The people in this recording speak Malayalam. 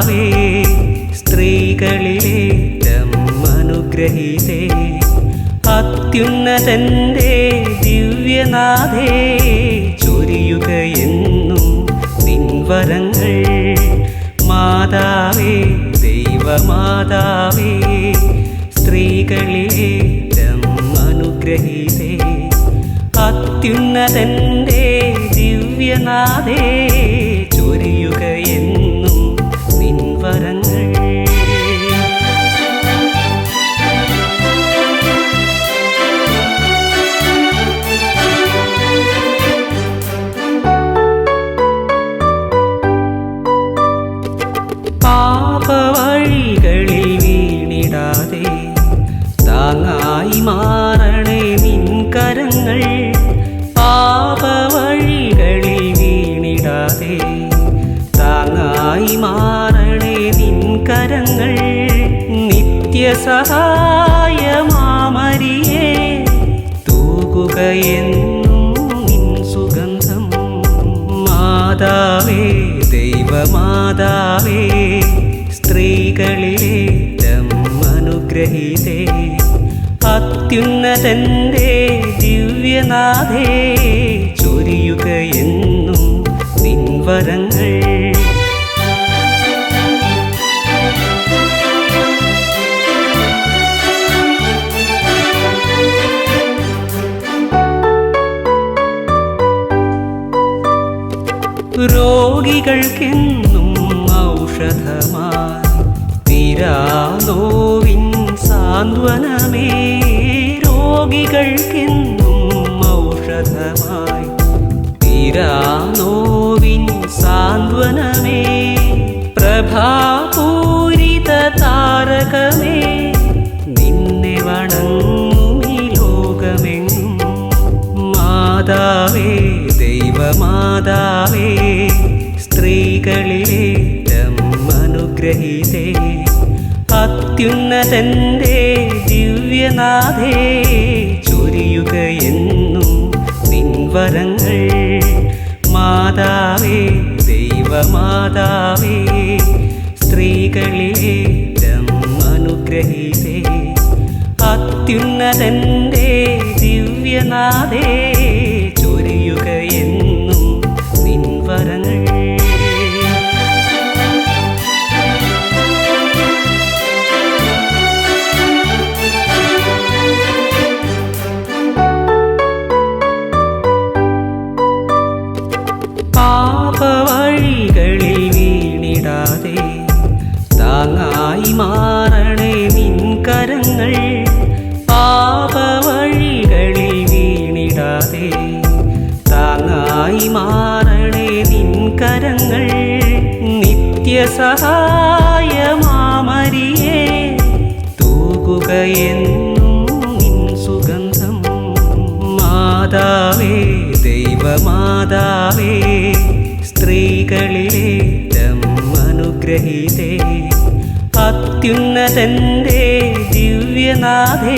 കർത്താവേ സ്ത്രീകളിലേറ്റം അനുഗ്രഹീതേ അത്യുന്നതന്റെ ദിവ്യനാഥേ ചൊരിയുക എന്നും നിൻവരങ്ങൾ. മാതാവേ ദൈവമാതാവേ സ്ത്രീകളിലേറ്റം അനുഗ്രഹീതേ അത്യുന്നതന്റെ ദിവ്യനാഥേ ചൊരിയുക എന്നും താങ്ങായി മാറണേ നിൻ കരങ്ങൾ. പാപവഴികളിൽ വീണിടാതെ താങ്ങായി മാറണേ നിൻ കരങ്ങൾ. നിത്യസഹായമാമരിയേ തൂകുകയെന്നും നിൻ സുഗന്ധം. മാതാവേ ദൈവമാതാവേ സ്ത്രീകളിലേറ്റം അനുഗ്രഹീതേ. അത്യുന്നതന്റെ ദിവ്യനാഥേ? ചൊരിയുക ചൊരിയുകയെന്നും നിൻവരങ്ങൾ രോഗികൾക്കെന്നും ഔഷധമായി തീരാനോവിൻ സാന്ത്വനമേ. രോഗികൾക്കെന്നും ഔഷധമായി. തീരാനോവിൻ സാന്ത്വനമേ. പ്രഭാപൂരിത താരകമേ. നിന്നെ വണങ്ങി ലോകമെങ്ങും. മാതാവേ ദൈവമാതാവേ സ്ത്രീകളിലേറ്റം അനുഗ്രഹീതേ അത്യുന്നതന്റെ ദിവ്യനാഥേ ചൊരിയുക എന്നും നിൻവരങ്ങൾ. മാതാവേ ദൈവമാതാവേ സ്ത്രീകളിലേറ്റം അനുഗ്രഹീതേ അത്യുന്നതന്റെ ദിവ്യനാഥേ പാപവഴികളിൽ വീണിടാതെ താങ്ങായി മാറണേ നിൻ കരങ്ങൾ. പാപവഴികളിൽ വീണിടാതെ താങ്ങായി മാറണേ നിൻ കരങ്ങൾ. നിത്യസഹായമാമരിയേ തൂകുകയെന്നും നിൻ സുഗന്ധം മാതാവേ. ദൈവമാതാവേ സ്ത്രീകളിലേറ്റം അനുഗ്രഹീതേ അത്യുന്നതന്റെ ദിവ്യനാഥേ